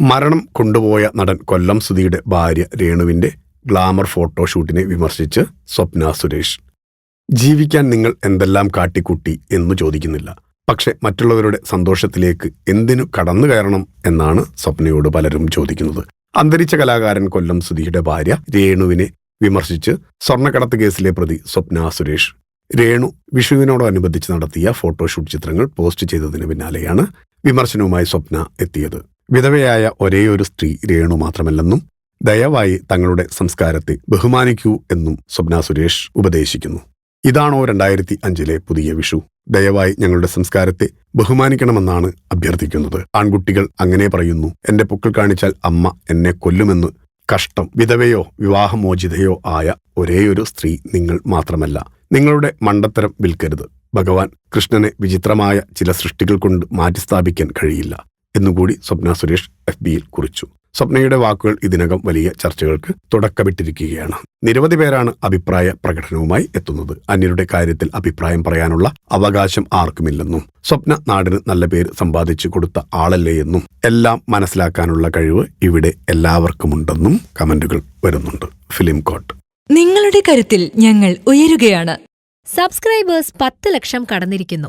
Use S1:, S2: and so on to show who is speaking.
S1: മരണം കൊണ്ടുപോയ നടൻ കൊല്ലം സുധിയുടെ ഭാര്യ രേണുവിന്റെ ഗ്ലാമർ ഫോട്ടോഷൂട്ടിനെ വിമർശിച്ച് സ്വപ്ന സുരേഷ്. ജീവിക്കാൻ നിങ്ങൾ എന്തെല്ലാം കാട്ടിക്കൂട്ടി എന്നു ചോദിക്കുന്നില്ല. പക്ഷെ മറ്റുള്ളവരുടെ സന്തോഷത്തിലേക്ക് എന്തിനു കടന്നു കയറണം എന്നാണ് സ്വപ്നയോട് പലരും ചോദിക്കുന്നത്. അന്തരിച്ച കലാകാരൻ കൊല്ലം സുധിയുടെ ഭാര്യ രേണുവിനെ വിമർശിച്ച് സ്വർണക്കടത്ത് കേസിലെ പ്രതി സ്വപ്ന സുരേഷ്. രേണു വിഷുവിനോടനുബന്ധിച്ച് നടത്തിയ ഫോട്ടോഷൂട്ട് ചിത്രങ്ങൾ പോസ്റ്റ് ചെയ്തതിന് പിന്നാലെയാണ് വിമർശനവുമായി സ്വപ്ന എത്തിയത്. വിധവയായ ഒരേയൊരു സ്ത്രീ രേണു മാത്രമല്ലെന്നും ദയവായി തങ്ങളുടെ സംസ്കാരത്തെ ബഹുമാനിക്കൂ എന്നും സ്വപ്ന സുരേഷ് ഉപദേശിക്കുന്നു. ഇതാണോ രണ്ടായിരത്തി അഞ്ചിലെ പുതിയ വിഷു? ദയവായി ഞങ്ങളുടെ സംസ്കാരത്തെ ബഹുമാനിക്കണമെന്നാണ് അഭ്യർത്ഥിക്കുന്നത്. ആൺകുട്ടികൾ അങ്ങനെ പറയുന്നു എന്റെ പൊക്കിൾ കാണിച്ചാൽ അമ്മ എന്നെ കൊല്ലുമെന്ന്. കഷ്ടം. വിധവയോ വിവാഹമോചിതയോ ആയ ഒരേയൊരു സ്ത്രീ നിങ്ങൾ മാത്രമല്ല. നിങ്ങളുടെ മണ്ടത്തരം വിൽക്കരുത്. ഭഗവാൻ കൃഷ്ണനെ വിചിത്രമായ ചില സൃഷ്ടികൾ കൊണ്ട് മാറ്റിസ്ഥാപിക്കാൻ കഴിയില്ല. എന്നുകൂടി സ്വപ്ന സുരേഷ് എഫ് ബിയിൽ കുറിച്ചു. സ്വപ്നയുടെ വാക്കുകൾ ഇതിനകം വലിയ ചർച്ചകൾക്ക് തുടക്കമിട്ടിരിക്കുകയാണ്. നിരവധി പേരാണ് അഭിപ്രായ പ്രകടനവുമായി എത്തുന്നത്. അന്യരുടെ കാര്യത്തിൽ അഭിപ്രായം പറയാനുള്ള അവകാശം ആർക്കുമില്ലെന്നും സ്വപ്ന നാടിന് നല്ല പേര് സമ്പാദിച്ചു കൊടുത്ത ആളല്ലേ എന്നും എല്ലാം മനസ്സിലാക്കാനുള്ള കഴിവ് ഇവിടെ എല്ലാവർക്കുമുണ്ടെന്നും കമന്റുകൾ വരുന്നുണ്ട്. ഫിലിം കോട്ട്.
S2: നിങ്ങളുടെ കരുത്തിൽ ഞങ്ങൾ ഉയരുകയാണ്.
S3: സബ്സ്ക്രൈബേഴ്സ് പത്ത് ലക്ഷം കടന്നിരിക്കുന്നു.